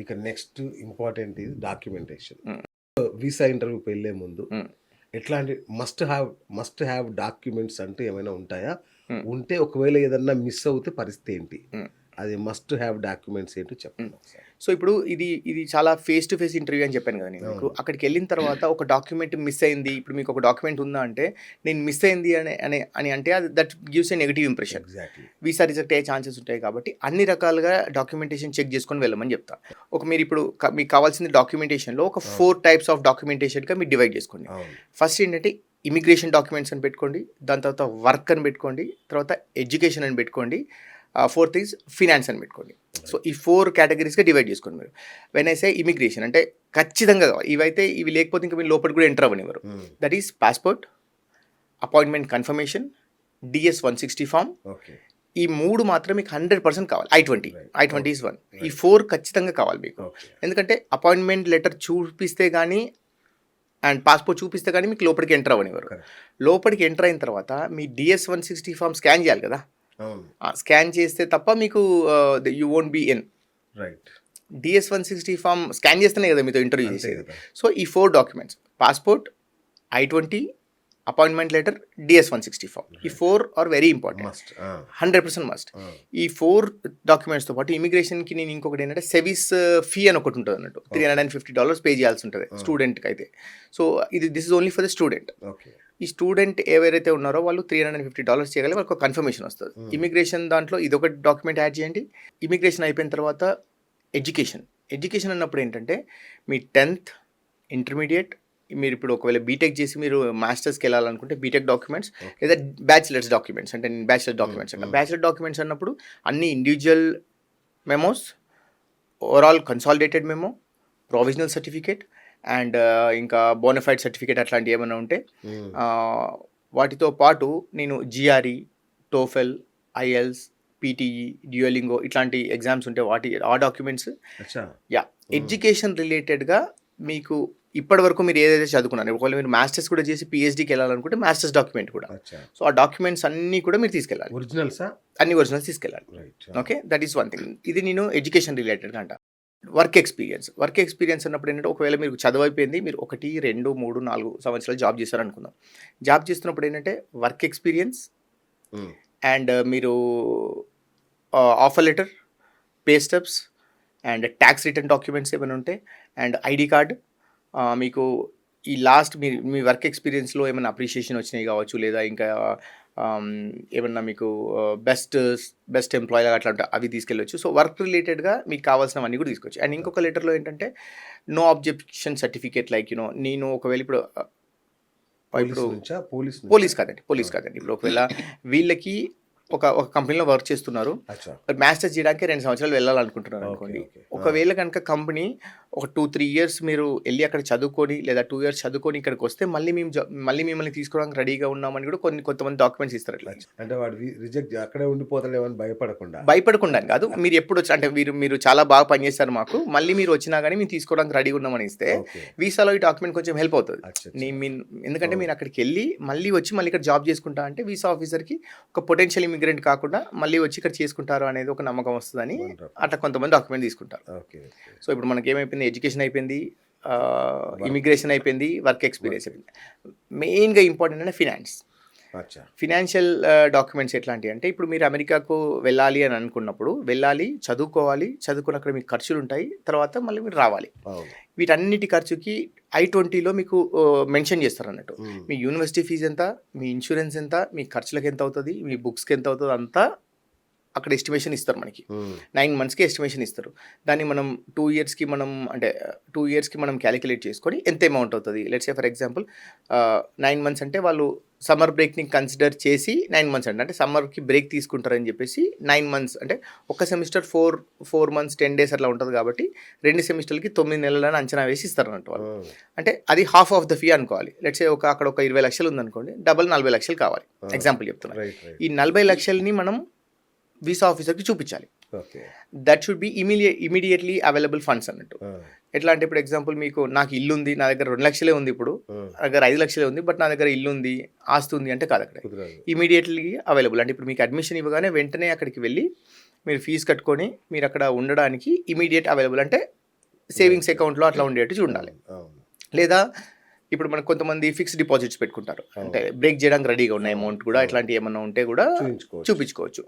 ఇక next important ఇది documentation. Visa ఇంటర్వ్యూకి వెళ్ళే ముందు Mm. ఎట్లాంటి must have must have documents అంటూ ఏమైనా ఉంటాయా Mm. ఉంటే ఒకవేళ ఏదన్నా మిస్ అవుతే పరిస్థితి ఏంటి Mm. అది మస్ట్ హ్యావ్ డాక్యుమెంట్స్ ఏంటో చెప్పండి. సో ఇప్పుడు ఇది ఇది చాలా ఫేస్ టు ఫేస్ ఇంటర్వ్యూ అని చెప్పాను కదా నేను. అక్కడికి వెళ్ళిన తర్వాత ఒక డాక్యుమెంట్ మిస్ అయింది. ఇప్పుడు మీకు ఒక డాక్యుమెంట్ ఉందా అంటే నేను మిస్ అయింది అని అని అని అంటే అది that gives a negative impression exactly visa reject అయ్యే ఛాన్సెస్ ఉంటాయి కాబట్టి అన్ని రకాలుగా డాక్యుమెంటేషన్ చెక్ చేసుకొని వెళ్ళమని చెప్తా. ఒక మీరు ఇప్పుడు మీకు కావాల్సిన డాక్యుమెంటేషన్లో ఒక ఫోర్ టైప్స్ ఆఫ్ డాక్యుమెంటేషన్గా మీరు డివైడ్ చేసుకోండి. ఫస్ట్ ఏంటంటే ఇమిగ్రేషన్ డాక్యుమెంట్స్ అని పెట్టుకోండి. దాని తర్వాత వర్క్ అని పెట్టుకోండి. తర్వాత ఎడ్యుకేషన్ అని పెట్టుకోండి. ఫోర్త్ ఈజ్ ఫినాన్స్ అని పెట్టుకోండి. సో ఈ ఫోర్ కేటగిరీస్గా డివైడ్ చేసుకోండి మీరు. వెన్ ఐ సే ఇమిగ్రేషన్ అంటే ఖచ్చితంగా కావాలి. ఇవైతే ఇవి లేకపోతే ఇంకా మీరు లోపలికి కూడా enter అవ్వనివ్వరు. That is passport appointment confirmation DS one sixty form ఈ మూడు మాత్రం మీకు హండ్రెడ్ పర్సెంట్ కావాలి. I twenty. I twenty is one ఈ. ఫోర్ ఖచ్చితంగా కావాలి మీకు. ఎందుకంటే అపాయింట్మెంట్ లెటర్ చూపిస్తే కానీ అండ్ పాస్పోర్ట్ చూపిస్తే కానీ మీకు లోపలికి ఎంటర్ అవ్వనివ్వరు. లోపలికి ఎంటర్ అయిన తర్వాత మీ DS one sixty form scan చేయాలి కదా. స్కాన్ చేస్తే తప్ప మీకు you won't be in right DS one sixty form scan చేస్తేనే కదా మీతో ఇంటర్వ్యూ చేసేది. సో ఈ four documents passport I twenty appointment letter DS one sixty form ఈ four are very important. Must hundred percent must ఈ four డాక్యుమెంట్స్తో పాటు ఇమిగ్రేషన్కి నేను ఇంకొకటి ఏంటంటే సెవిస్ ఫీ అని ఒకటి ఉంటుంది అన్నట్టు. Three hundred and fifty dollars pay చేయాల్సి ఉంటుంది స్టూడెంట్కి అయితే. సో ఇది this is only for the student ఈ స్టూడెంట్ ఎవరైతే ఉన్నారో వాళ్ళు three hundred and fifty dollars చేయగలి వాళ్ళకి ఒక కన్ఫర్మేషన్ వస్తుంది. ఇమిగ్రేషన్ దాంట్లో ఇదొక డాక్యుమెంట్ యాడ్ చేయండి. ఇమిగ్రేషన్ అయిపోయిన తర్వాత ఎడ్యుకేషన్. ఎడ్యుకేషన్ అన్నప్పుడు ఏంటంటే మీ టెన్త్ ఇంటర్మీడియట్ మీరు ఇప్పుడు ఒకవేళ బీటెక్ చేసి మీరు మాస్టర్స్కి వెళ్ళాలనుకుంటే బీటెక్ డాక్యుమెంట్స్ లేదా బ్యాచిలర్స్ డాక్యుమెంట్స్ అంటే నేను బ్యాచిలర్ డాక్యుమెంట్స్ అంటే Hmm. బ్యాచిలర్ డాక్యుమెంట్స్ అన్నప్పుడు అన్ని individual memos overall consolidated memo provisional certificate and ఇంకా బోనఫైడ్ సర్టిఫికేట్ అట్లాంటివి ఏమైనా ఉంటే Mm. ఆ, వాటితో పాటు నేను GRE TOEFL IELTS PTE Duolingo ఇట్లాంటి ఎగ్జామ్స్ ఉంటే వాటి ఆ డాక్యుమెంట్స్ యా ఎడ్యుకేషన్ రిలేటెడ్గా మీకు ఇప్పటి వరకు మీరు ఏదైతే చదువుకున్నారు ఒకవేళ మీరు మాస్టర్స్ కూడా చేసి పిహెచ్డీకి వెళ్ళాలనుకుంటే మాస్టర్స్ డాక్యుమెంట్ కూడా. సో ఆ డాక్యుమెంట్స్ అన్నీ కూడా మీరు తీసుకెళ్ళాలి. ఒరిజినల్సా అన్ని ఒరిజినల్స్ తీసుకెళ్ళాలి. Right okay that is one thing ఇది నేను ఎడ్యుకేషన్ రిలేటెడ్గా అంట. వర్క్ ఎక్స్పీరియన్స్ వర్క్ ఎక్స్పీరియన్స్ అన్నప్పుడు ఏంటంటే ఒకవేళ మీరు చదువు అయిపోయింది మీరు ఒకటి రెండు మూడు నాలుగు సంవత్సరాలు జాబ్ చేశారు అనుకుందాం జాబ్ చేస్తున్నప్పుడు ఏంటంటే వర్క్ ఎక్స్పీరియన్స్ అండ్ మీరు offer letter pay stubs and tax return documents ఏమైనా ఉంటే అండ్ ఐడి కార్డ్ మీకు ఈ లాస్ట్ మీ మీ వర్క్ ఎక్స్పీరియన్స్లో ఏమైనా అప్రిషియేషన్ వచ్చినాయి కావచ్చు లేదా ఇంకా ఏమన్నా మీకు బెస్ట్ బెస్ట్ ఎంప్లాయీ అట్లా ఉంటే అవి తీసుకెళ్ళొచ్చు. సో వర్క్ రిలేటెడ్గా మీకు కావాల్సినవన్నీ కూడా తీసుకోవచ్చు అండ్ ఇంకొక లెటర్లో ఏంటంటే no objection certificate like you know నేను ఒకవేళ ఇప్పుడు పోలీస్ ఇప్పుడు పోలీస్ కాదండి పోలీస్ కాదండి. ఇప్పుడు ఒకవేళ వీళ్ళకి ఒక ఒక కంపెనీలో వర్క్ చేస్తున్నారు. మాస్టర్స్ చేయడానికి రెండు సంవత్సరాలు వెళ్ళాలనుకుంటున్నారు అనుకోండి. ఒకవేళ కనుక కంపెనీ ఒక టూ త్రీ ఇయర్స్ మీరు వెళ్ళి అక్కడ చదువుకొని లేదా టూ ఇయర్స్ చదువుకొని ఇక్కడికి వస్తే మళ్ళీ మేము మళ్ళీ మిమ్మల్ని తీసుకోవడానికి రెడీగా ఉన్నామని కూడా కొన్ని కొంతమంది డాక్యుమెంట్స్ ఇస్తారు అట్లా. అంటే వాడు రిజెక్ట్ అక్కడే ఉండిపోతలేమని భయపడకుండా భయపడకుండా కాదు మీరు ఎప్పుడు వచ్చి అంటే మీరు మీరు చాలా బాగా పనిచేస్తారు మాకు మళ్ళీ మీరు వచ్చినా కానీ మేము తీసుకోవడానికి రెడీగా ఉన్నామని ఇస్తే వీసాలో ఈ డాక్యుమెంట్ కొంచెం హెల్ప్ అవుతుంది. నీ ఎందుకంటే. మీరు అక్కడికి వెళ్ళి మళ్ళీ వచ్చి మళ్ళీ ఇక్కడ జాబ్ చేసుకుంటా అంటే వీసా ఆఫీసర్కి ఒక పొటెన్షియల్ ఇమిగ్రెంట్ కాకుండా మళ్ళీ వచ్చి ఇక్కడ చేసుకుంటారు అనేది ఒక నమ్మకం వస్తుందని. అట్లా కొంతమంది డాక్యుమెంట్ తీసుకుంటారు. సో ఇప్పుడు మనకి ఏమైపోయింది ఎడ్యుకేషన్ అయిపోయింది ఇమిగ్రేషన్ అయిపోయింది వర్క్ ఎక్స్పీరియన్స్ అయిపోయింది. మెయిన్గా ఇంపార్టెంట్ అంటే ఫినాన్స్. ఫినాన్షియల్ డాక్యుమెంట్స్ ఎట్లాంటివి అంటే ఇప్పుడు మీరు అమెరికాకు వెళ్ళాలి అని అనుకున్నప్పుడు వెళ్ళాలి చదువుకోవాలి చదువుకుని అక్కడ మీకు ఖర్చులు ఉంటాయి తర్వాత మళ్ళీ మీరు రావాలి. వీటన్నిటి ఖర్చుకి ఐ ట్వంటీలో మీకు మెన్షన్ చేస్తారు అన్నట్టు. మీ యూనివర్సిటీ ఫీజు ఎంత మీ ఇన్సూరెన్స్ ఎంత మీ ఖర్చులకు ఎంత అవుతుంది మీ బుక్స్కి ఎంత అవుతుంది అంతా అక్కడ ఎస్టిమేషన్ ఇస్తారు మనకి. నైన్ మంత్స్కి ఎస్టిమేషన్ ఇస్తారు. దాన్ని మనం టూ ఇయర్స్కి మనం అంటే టూ ఇయర్స్కి మనం క్యాలిక్యులేట్ చేసుకొని ఎంత అమౌంట్ అవుతుంది? Let's say for example nine months అంటే వాళ్ళు సమ్మర్ బ్రేక్ని కన్సిడర్ చేసి నైన్ మంత్స్ అంటే అంటే సమ్మర్కి బ్రేక్ తీసుకుంటారని చెప్పేసి నైన్ మంత్స్ అంటే ఒక semester four four months ten days అట్లా ఉంటుంది కాబట్టి రెండు సెమిస్టర్లకి తొమ్మిది నెలలని అంచనా వేసి ఇస్తారు అన్నట్టు వాళ్ళు. ఉమ్. అంటే అది హాఫ్ ఆఫ్ ద ఫీ అనుకోవాలి. లెట్స్ ఒక అక్కడ ఒక ఇరవై లక్షలు ఉందనుకోండి డబల్ నలభై లక్షలు కావాలి. ఎగ్జాంపుల్ చెప్తున్నా. రైట్ రైట్ ఈ నలభై లక్షల్ని మనం వీసా ఆఫీసర్కి చూపించాలి. That should be immediate immediately available funds అన్నట్టు. ఎట్లా అంటే ఇప్పుడు ఎగ్జాంపుల్ మీకు నాకు ఇల్లు ఉంది నా దగ్గర రెండు లక్షలే ఉంది ఇప్పుడు. నా దగ్గర ఐదు లక్షలే ఉంది బట్ నా దగ్గర ఇల్లు ఉంది ఆస్తి ఉంది అంటే కాదు అక్కడ. ఇమీడియట్లీ అవైలబుల్ అంటే ఇప్పుడు మీకు అడ్మిషన్ ఇవ్వగానే వెంటనే అక్కడికి వెళ్ళి మీరు ఫీజు కట్టుకొని మీరు అక్కడ ఉండడానికి ఇమీడియట్ అవైలబుల్ అంటే సేవింగ్స్ అకౌంట్లో అట్లా ఉండేట్టు అవును. లేదా ఇప్పుడు మనకు కొంతమంది ఫిక్స్డ్ డిపాజిట్స్ పెట్టుకుంటారు. అంటే బ్రేక్ చేయడానికి రెడీగా ఉన్న అమౌంట్ కూడా ఇట్లాంటి ఏమన్నా ఉంటే కూడా చూపించుకోవచ్చు.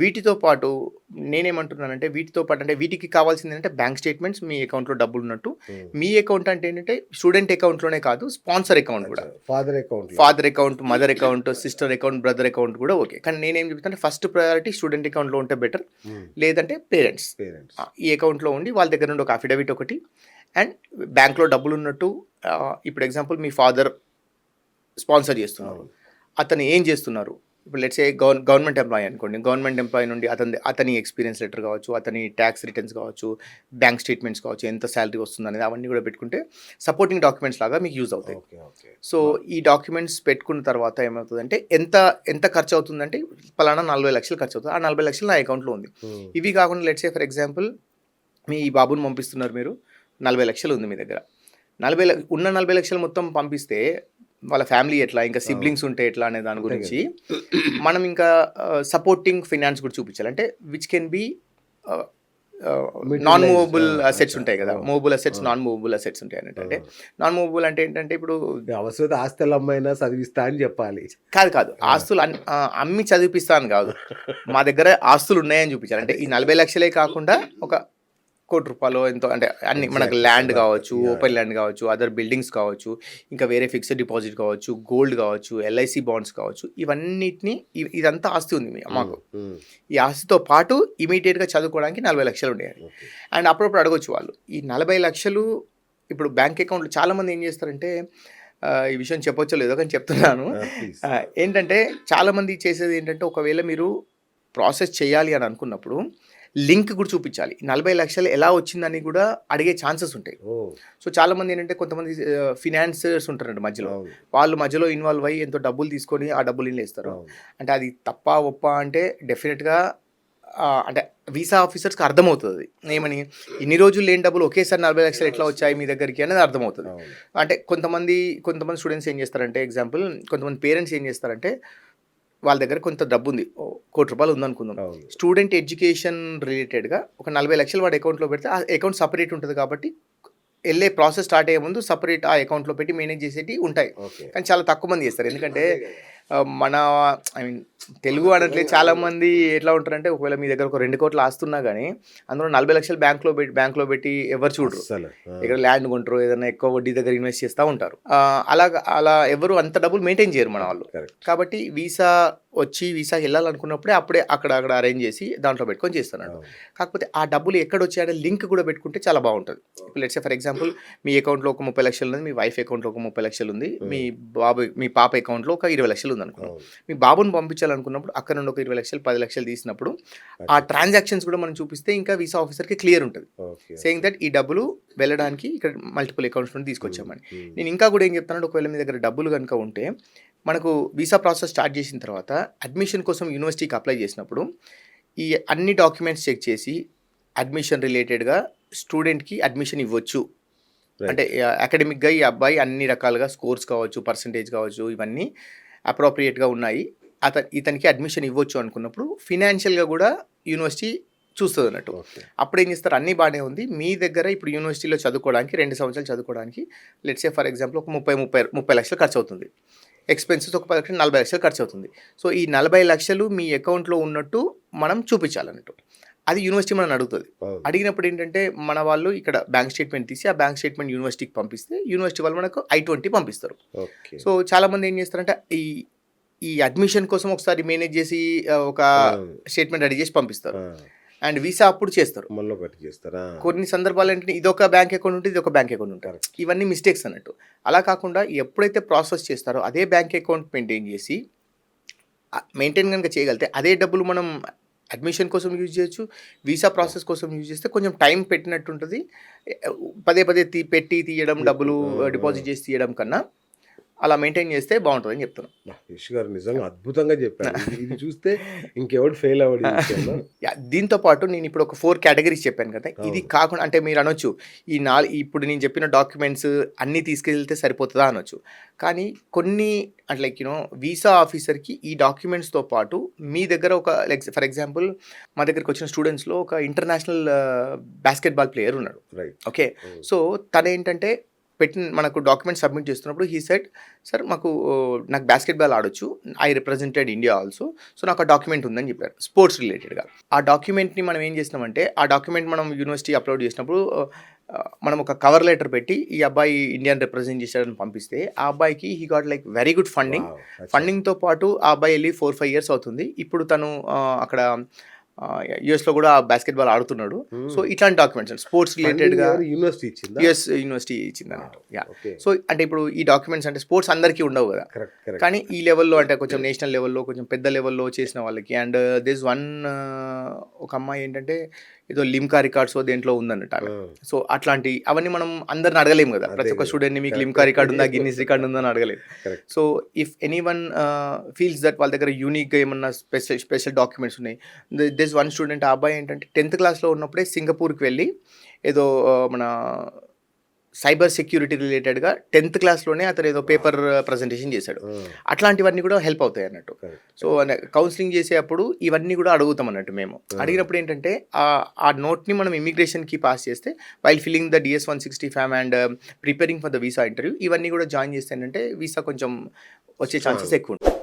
వీటితో పాటు నేనేమంటున్నానంటే వీటితో పాటు అంటే వీటికి కావాల్సింది ఏంటంటే బ్యాంక్ స్టేట్మెంట్స్ మీ అకౌంట్లో డబ్బులు ఉన్నట్టు. మీ అకౌంట్ అంటే ఏంటంటే స్టూడెంట్ అకౌంట్లోనే కాదు స్పాన్సర్ అకౌంట్ కూడా. Father account father account mother account sister account brother account కూడా ఓకే. కానీ నేనేం చెప్తాను ఫస్ట్ ప్రయారిటీ స్టూడెంట్ అకౌంట్లో ఉంటే బెటర్ లేదంటే పేరెంట్స్ పేరెంట్స్ ఈ అకౌంట్లో ఉండి వాళ్ళ దగ్గర నుండి ఒక అఫిడవిట్ ఒకటి. అండ్ బ్యాంక్లో డబ్బులు ఉన్నట్టు ఇప్పుడు ఎగ్జాంపుల్ మీ ఫాదర్ స్పాన్సర్ చేస్తున్నారు. అతను ఏం చేస్తున్నారు? ఇప్పుడు let's a gover government employee అనుకోండి. గవర్నమెంట్ ఎంప్లాయీ నుండి అతని అతని ఎక్స్పీరియన్స్ లెటర్ కావచ్చు అతని ట్యాక్స్ రిటర్న్స్ కావచ్చు బ్యాంక్ స్టేట్మెంట్స్ కావచ్చు ఎంత శాలరీ వస్తుంది అనేది అవన్నీ కూడా పెట్టుకుంటే సపోర్టింగ్ డాక్యుమెంట్స్ లాగా మీకు యూజ్ అవుతాయి. Okay okay. సో ఈ డాక్యుమెంట్స్ పెట్టుకున్న తర్వాత ఏమవుతుందంటే ఎంత ఎంత ఖర్చు అవుతుందంటే పలానా నలభై లక్షలు ఖర్చు అవుతుంది. ఆ నలభై లక్షలు నా అకౌంట్లో ఉంది. ఇవి కాకుండా లెట్స్ ఏ ఫర్ ఎగ్జాంపుల్ మీ బాబుని పంపిస్తున్నారు మీరు. నలభై లక్షలు ఉంది మీ దగ్గర. నలభై ఉన్న నలభై లక్షలు మొత్తం పంపిస్తే వాళ్ళ ఫ్యామిలీ ఎట్లా ఇంకా సిబ్లింగ్స్ ఉంటే ఎట్లా అనే దాని గురించి మనం ఇంకా సపోర్టింగ్ ఫైనాన్స్ కూడా చూపించాలి. అంటే which can be non movable assets ఉంటాయి కదా. Movable assets. Non movable assets ఉంటాయి అంటే నాన్ మూవబుల్ అంటే ఏంటంటే ఇప్పుడు అవసరం ఆస్తుల అమ్మాయినా చదివిస్తా అని చెప్పాలి. కాదు కాదు. ఆస్తులు అమ్మి చదివిపిస్తాను కాదు. మా దగ్గర ఆస్తులు ఉన్నాయని చూపించాలి. అంటే ఈ నలభై లక్షలే కాకుండా ఒక కోటి రూపాయలు ఎంతో అంటే అన్ని మనకు. ల్యాండ్ కావచ్చు. ఓపెన్ ల్యాండ్ కావచ్చు అదర్ బిల్డింగ్స్ కావచ్చు ఇంకా వేరే ఫిక్స్డ్ డిపాజిట్ కావచ్చు గోల్డ్ కావచ్చు ఎల్ఐసి బాండ్స్ కావచ్చు ఇవన్నిటిని ఇదంతా ఆస్తి ఉంది మాకు ఉమ్, ఈ ఆస్తితో పాటు ఇమీడియట్గా చదువుకోవడానికి నలభై లక్షలు ఉండేవి. అండ్ అప్పుడప్పుడు అడగొచ్చు వాళ్ళు ఈ నలభై లక్షలు ఇప్పుడు బ్యాంక్ అకౌంట్లో చాలామంది ఏం చేస్తారంటే ఈ విషయం చెప్పొచ్చో లేదో కానీ చెప్తున్నాను. ఆ, ఏంటంటే చాలామంది చేసేది ఏంటంటే ఒకవేళ మీరు ప్రాసెస్ చేయాలి అని అనుకున్నప్పుడు లింక్ కూడా చూపించాలి. నలభై లక్షలు ఎలా వచ్చిందని కూడా అడిగే ఛాన్సెస్ ఉంటాయి. సో చాలామంది ఏంటంటే కొంతమంది ఫినాన్సర్స్ ఉంటారండి మధ్యలో. వాళ్ళు మధ్యలో ఇన్వాల్వ్ అయ్యి ఎంతో డబ్బులు తీసుకొని ఆ డబ్బులు అవును. అంటే అది తప్ప ఒప్ప అంటే డెఫినెట్గా అంటే వీసా ఆఫీసర్స్కి అర్థమవుతుంది. ఏమని? ఇన్ని రోజులు లేని డబ్బులు ఒకేసారి నలభై లక్షలు ఎట్లా వచ్చాయి మీ దగ్గరికి అనేది అర్థమవుతుంది. అంటే కొంతమంది కొంతమంది స్టూడెంట్స్ ఏం చేస్తారంటే ఎగ్జాంపుల్ కొంతమంది పేరెంట్స్ ఏం చేస్తారంటే వాళ్ళ దగ్గర కొంత డబ్బు ఉంది కోటి రూపాయలు ఉందనుకుందాం. స్టూడెంట్ ఎడ్యుకేషన్ రిలేటెడ్గా ఒక నలభై లక్షలు వాడి అకౌంట్లో పెడితే ఆ అకౌంట్ సపరేట్ ఉంటుంది కాబట్టి వెళ్ళే ప్రాసెస్ స్టార్ట్ అయ్యే ముందు సపరేట్ ఆ అకౌంట్లో పెట్టి మేనేజ్ చేసేవి ఉంటాయి. కానీ చాలా తక్కువ మంది చేస్తారు. ఎందుకంటే మన ఐ మీన్ తెలుగు అనట్లేదు చాలా మంది ఎట్లా ఉంటారంటే ఒకవేళ మీ దగ్గర ఒక రెండు కోట్లు ఆస్తున్నా కానీ అందులో నలభై లక్షలు బ్యాంక్లో పెట్టి బ్యాంక్లో పెట్టి ఎవరు చూడరు. ఇక్కడ ల్యాండ్ కొంటారు ఏదైనా ఎక్కువ వడ్డీ దగ్గర ఇన్వెస్ట్ చేస్తూ ఉంటారు. అలా అలా ఎవరు అంత డబ్బులు మెయింటైన్ చేయరు మన వాళ్ళు. కాబట్టి వీసా వచ్చి వీసా వెళ్ళాలనుకున్నప్పుడే అప్పుడే అక్కడ అక్కడ అరేంజ్ చేసి దాంట్లో పెట్టుకొని చేస్తాను అవును. కాకపోతే ఆ డబ్బులు ఎక్కడ వచ్చాయనే లింక్ కూడా పెట్టుకుంటే చాలా బాగుంటుంది. ఇప్పుడు లెట్స్ ఫర్ ఎగ్జాంపుల్ మీ అకౌంట్లో ఒక ముప్పై లక్షలు ఉంది మీ వైఫ్ అకౌంట్లో ఒక ముప్పై లక్షలు ఉంది మీ బాబు మీ పాప అకౌంట్లో ఒక ఇరవై లక్షలు ఉంది. అనుకున్నాం అవును. మీ బాబుని పంపించాలనుకున్నప్పుడు అక్కడ నుండి ఒక ఇరవై లక్షలు పది లక్షలు తీసినప్పుడు ఆ ట్రాన్సాక్షన్స్ కూడా మనం చూపిస్తే ఇంకా వీసా ఆఫీసర్కి క్లియర్ ఉంటుంది. సేయింగ్ దట్ ఈ డబ్బులు వెళ్ళడానికి ఇక్కడ మల్టిపుల్ అకౌంట్స్ నుండి తీసుకొచ్చామని. నేను ఇంకా కూడా ఏం చెప్తానంటే ఒకవేళ మీ దగ్గర డబ్బులు కనుక ఉంటే మనకు వీసా ప్రాసెస్ స్టార్ట్ చేసిన తర్వాత అడ్మిషన్ కోసం యూనివర్సిటీకి అప్లై చేసినప్పుడు ఈ అన్ని డాక్యుమెంట్స్ చెక్ చేసి అడ్మిషన్ రిలేటెడ్గా స్టూడెంట్కి అడ్మిషన్ ఇవ్వచ్చు. అంటే అకాడమిక్గా ఈ అబ్బాయి అన్ని రకాలుగా స్కోర్స్ కావచ్చు పర్సంటేజ్ కావచ్చు ఇవన్నీ అప్రోప్రియేట్గా ఉన్నాయి. అత ఇతనికి అడ్మిషన్ ఇవ్వచ్చు అనుకున్నప్పుడు ఫినాన్షియల్గా కూడా యూనివర్సిటీ చూస్తుంది అన్నట్టు అప్పుడు ఏం చేస్తారు? అన్నీ బాగానే ఉంది. మీ దగ్గర ఇప్పుడు యూనివర్సిటీలో చదువుకోవడానికి రెండు సంవత్సరాలు చదువుకోవడానికి లెట్స్ ఫర్ ఎగ్జాంపుల్ ఒక ముప్పై ముప్పై ముప్పై లక్షలు ఖర్చు అవుతుంది ఎక్స్పెన్సెస్ ఒక పది లక్షలు నలభై లక్షలు ఖర్చు అవుతుంది సో ఈ నలభై లక్షలు మీ అకౌంట్లో ఉన్నట్టు మనం చూపించాలన్నట్టు. అది యూనివర్సిటీ మనం అడుగుతుంది. అడిగినప్పుడు ఏంటంటే మన వాళ్ళు ఇక్కడ బ్యాంక్ స్టేట్మెంట్ తీసి ఆ బ్యాంక్ స్టేట్మెంట్ యూనివర్సిటీకి పంపిస్తే యూనివర్సిటీ వాళ్ళు మనకు ఐ ట్వంటీ పంపిస్తారు. సో చాలామంది ఏం చేస్తారంటే ఈ ఈ అడ్మిషన్ కోసం ఒకసారి మేనేజ్ చేసి ఒక. స్టేట్మెంట్ రెడీ చేసి పంపిస్తారు. అండ్ వీసా అప్పుడు చేస్తారు. కొన్ని సందర్భాలు ఏంటంటే ఇది ఒక బ్యాంక్ అకౌంట్ ఉంటుంది ఇది ఒక బ్యాంక్ అకౌంట్ ఉంటారు ఇవన్నీ మిస్టేక్స్ అన్నట్టు. అలా కాకుండా ఎప్పుడైతే ప్రాసెస్ చేస్తారో అదే బ్యాంక్ అకౌంట్ మెయింటైన్ చేసి మెయింటైన్ కనుక చేయగలిగితే అదే డబ్బులు మనం అడ్మిషన్ కోసం యూజ్ చేయొచ్చు వీసా ప్రాసెస్ కోసం యూజ్ చేస్తే కొంచెం టైం పెట్టినట్టు ఉంటుంది పదే పదే తీ పెట్టి తీయడం డబ్బులు డిపాజిట్ చేసి తీయడం కన్నా. అలా మెయింటైన్ చేస్తే బాగుంటుందని చెప్తున్నాను యశ్ గారు నిజంగా అద్భుతంగా చెప్పారు. ఇది- చూస్తే ఇంకెవడు ఫెయిల్ అవ్వడు దీంతో పాటు నేను ఇప్పుడు ఒక ఫోర్ కేటగిరీస్ చెప్పాను కదా. ఇది. కాకుండా అంటే మీరు అనొచ్చు ఈ నాలుగు ఇప్పుడు నేను చెప్పిన డాక్యుమెంట్స్ అన్నీ తీసుకెళ్తే సరిపోతుందా అనొచ్చు. కానీ కొన్ని అంటే లైక్ యూనో వీసా ఆఫీసర్కి ఈ డాక్యుమెంట్స్తో పాటు మీ దగ్గర ఒక లైక్ ఫర్ ఎగ్జాంపుల్ మా దగ్గరికి వచ్చిన స్టూడెంట్స్లో ఒక ఇంటర్నేషనల్ బాస్కెట్బాల్ ప్లేయర్ ఉన్నాడు. Right okay. సో తను ఏంటంటే పెట్టిన మనకు డాక్యుమెంట్ సబ్మిట్ చేస్తున్నప్పుడు హీ సెట్ సార్ మాకు నాకు బాస్కెట్బాల్ ఆడొచ్చు. I represented India also so నాకు ఆ డాక్యుమెంట్ ఉందని చెప్పారు. స్పోర్ట్స్ రిలేటెడ్గా ఆ డాక్యుమెంట్ని మనం ఏం చేసినామంటే ఆ డాక్యుమెంట్ మనం యూనివర్సిటీ అప్లోడ్ చేసినప్పుడు మనం ఒక కవర్ లెటర్ పెట్టి ఈ అబ్బాయి ఇండియన్ రిప్రజెంట్ చేశాడని పంపిస్తే ఆ అబ్బాయికి he got like very good funding ఫండింగ్తో పాటు ఆ అబ్బాయి వెళ్ళి ఫోర్ ఫైవ్ ఇయర్స్ అవుతుంది. ఇప్పుడు తను అక్కడ యుఎస్లో కూడా బాస్కెట్బాల్ ఆడుతున్నాడు. Hmm. సో ఇట్లాంటి డాక్యుమెంట్స్ స్పోర్ట్స్ రిలేటెడ్గా యూనివర్సిటీ ఇచ్చిందా? యుఎస్ యూనివర్సిటీ ఇచ్చింది అన్నట్టు యా సో అంటే ఇప్పుడు ఈ డాక్యుమెంట్స్ అంటే స్పోర్ట్స్ అందరికీ ఉండవు కదా. కానీ ఈ లెవెల్లో అంటే కొంచెం నేషనల్ లెవెల్లో కొంచెం పెద్ద లెవెల్లో చేసిన వాళ్ళకి. అండ్ దిస్ వన్ ఒక అమ్మాయి ఏంటంటే ఏదో లిమ్కా రికార్డ్స్ దేంట్లో ఉందన్నట్టు ఆమె సో అట్లాంటి అవన్నీ మనం అందరిని అడగలేము కదా ప్రతి ఒక్క. స్టూడెంట్ని మీకు. లిమ్కా రికార్డ్ ఉందా గిన్నీస్ రికార్డ్ ఉందా అని అడగలేదు Correct. So if anyone feels that వాళ్ళ దగ్గర యూనిక్గా ఏమన్నా స్పెషల్ స్పెషల్ డాక్యుమెంట్స్ ఉన్నాయి దిస్ వన్ స్టూడెంట్ ఆ అబ్బాయి ఏంటంటే టెన్త్ క్లాస్లో ఉన్నప్పుడే సింగపూర్కి వెళ్ళి ఏదో ఆ, మన సైబర్ సెక్యూరిటీ రిలేటెడ్గా టెన్త్ క్లాస్లోనే అతను ఏదో పేపర్ ప్రజెంటేషన్ చేశాడు. అట్లాంటివన్నీ కూడా హెల్ప్ అవుతాయి అన్నట్టు. సో కౌన్సిలింగ్ చేసేటప్పుడు ఇవన్నీ కూడా అడుగుతాం అన్నట్టు మేము. అడిగినప్పుడు ఏంటంటే ఆ- నోట్ని మనం ఇమిగ్రేషన్కి పాస్ చేస్తే while filling the DS one sixty five and preparing for the visa interview ఇవన్నీ కూడా జాయిన్ చేస్తే ఏంటంటే వీసా కొంచెం వచ్చే ఛాన్సెస్ ఎక్కువ ఉంటాయి.